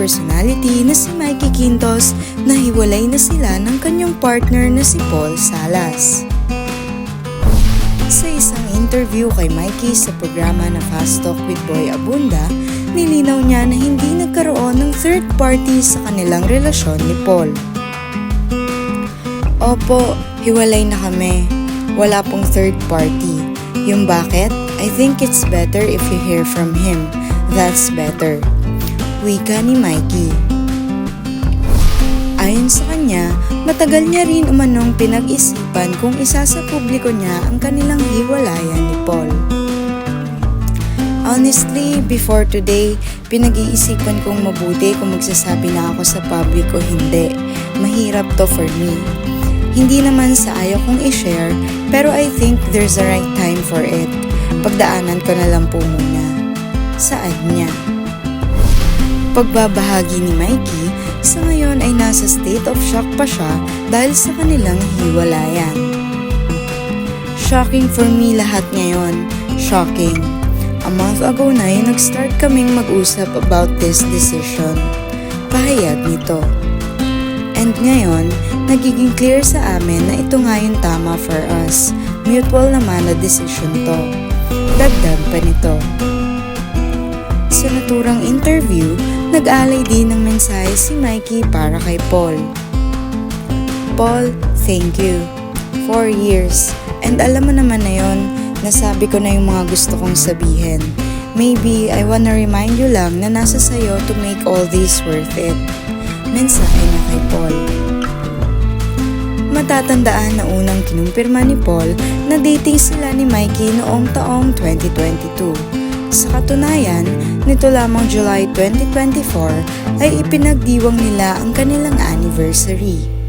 personality na si Mikey Quintos na hiwalay na sila ng kanyang partner na si Paul Salas. Sa isang interview kay Mikey sa programa na Fast Talk with Boy Abunda, nilinaw niya na hindi nagkaroon ng third party sa kanilang relasyon ni Paul. Opo, hiwalay na kami. Wala pong third party. Yung bakit? I think it's better if you hear from him. That's better. Wika ni Mikey. Ayon sa kanya, matagal niya rin umanong pinag-isipan kung isa sa publiko niya ang kanilang hiwalayan ni Paul. Honestly, before today, pinag-iisipan kong mabuti kung magsasabi na ako sa public o hindi. Mahirap to for me. Hindi naman sa ayaw kong i-share, pero I think there's a right time for it. Pagdaanan ko na lang po muna. Saan niya? Pagbabahagi ni Mikey, sa ngayon ay nasa state of shock pa siya dahil sa kanilang hiwalayan. Shocking for me lahat ngayon. Shocking. A month ago na ay nag-start kaming mag-usap about this decision. Pahayag nito. And ngayon, nagiging clear sa amin na ito nga yung tama for us. Mutual naman na decision to. Dagdag pa nito. Sa naturang interview, nag-alay din ng mensahe si Mikey para kay Paul. Paul, thank you. Four years. And alam mo naman na yon, nasabi ko na yung mga gusto kong sabihin. Maybe I wanna remind you lang na nasa sayo to make all this worth it. Mensahe niya kay Paul. Matatandaan na unang kinumpirma ni Paul na dating sila ni Mikey noong taong 2022. Sa katunayan, nito lamang July 2024 ay ipinagdiwang nila ang kanilang anniversary.